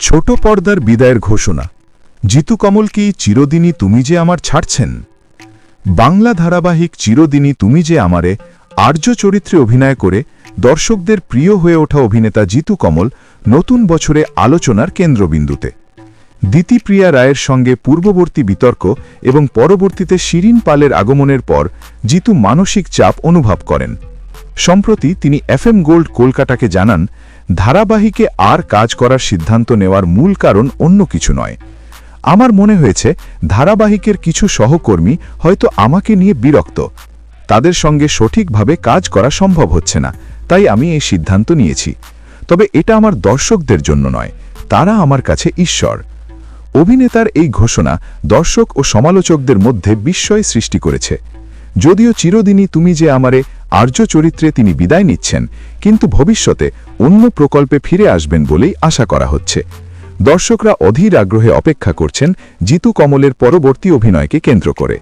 ছোট পর্দার বিদায়ের ঘোষণা। জিতু কমল কি চিরদিনই তুমি যে আমার ছাড়ছেন? বাংলা ধারাবাহিক চিরদিনই তুমি যে আমারে আর্য চরিত্রে অভিনয় করে দর্শকদের প্রিয় হয়ে ওঠা অভিনেতা জিতু কমল নতুন বছরে আলোচনার কেন্দ্রবিন্দুতে। দিতিপ্রিয়া রায়ের সঙ্গে পূর্ববর্তী বিতর্ক এবং পরবর্তীতে শিরিন পালের আগমনের পর জিতু মানসিক চাপ অনুভব করেন। সম্প্রতি তিনি এফএম গোল্ড কলকাতাকে জানান ধারাবাহিকে আর কাজ করার সিদ্ধান্ত নেওয়ার মূল কারণ অন্য কিছু নয়। আমার মনে হয়েছে, ধারাবাহিকের কিছু সহকর্মী হয়তো আমাকে নিয়ে বিরক্ত। তাদের সঙ্গে সঠিকভাবে কাজ করা সম্ভব হচ্ছে না, তাই আমি এই সিদ্ধান্ত নিয়েছি। তবে এটা আমার দর্শকদের জন্য নয়, তারা আমার কাছে ঈশ্বর। অভিনেতার এই ঘোষণা দর্শক ও সমালোচকদের মধ্যে বিস্ময় সৃষ্টি করেছে। যদিও চিরদিনই তুমি যে আমারে আর্য চরিত্রে তিনি বিদায় নিচ্ছেন, কিন্তু ভবিষ্যতে অন্য প্রকল্পে ফিরে আসবেন বলেই আশা করা হচ্ছে। দর্শকরা অধীর আগ্রহে অপেক্ষা করছেন জিতু কমলের পরবর্তী অভিনয়কে কেন্দ্র করে।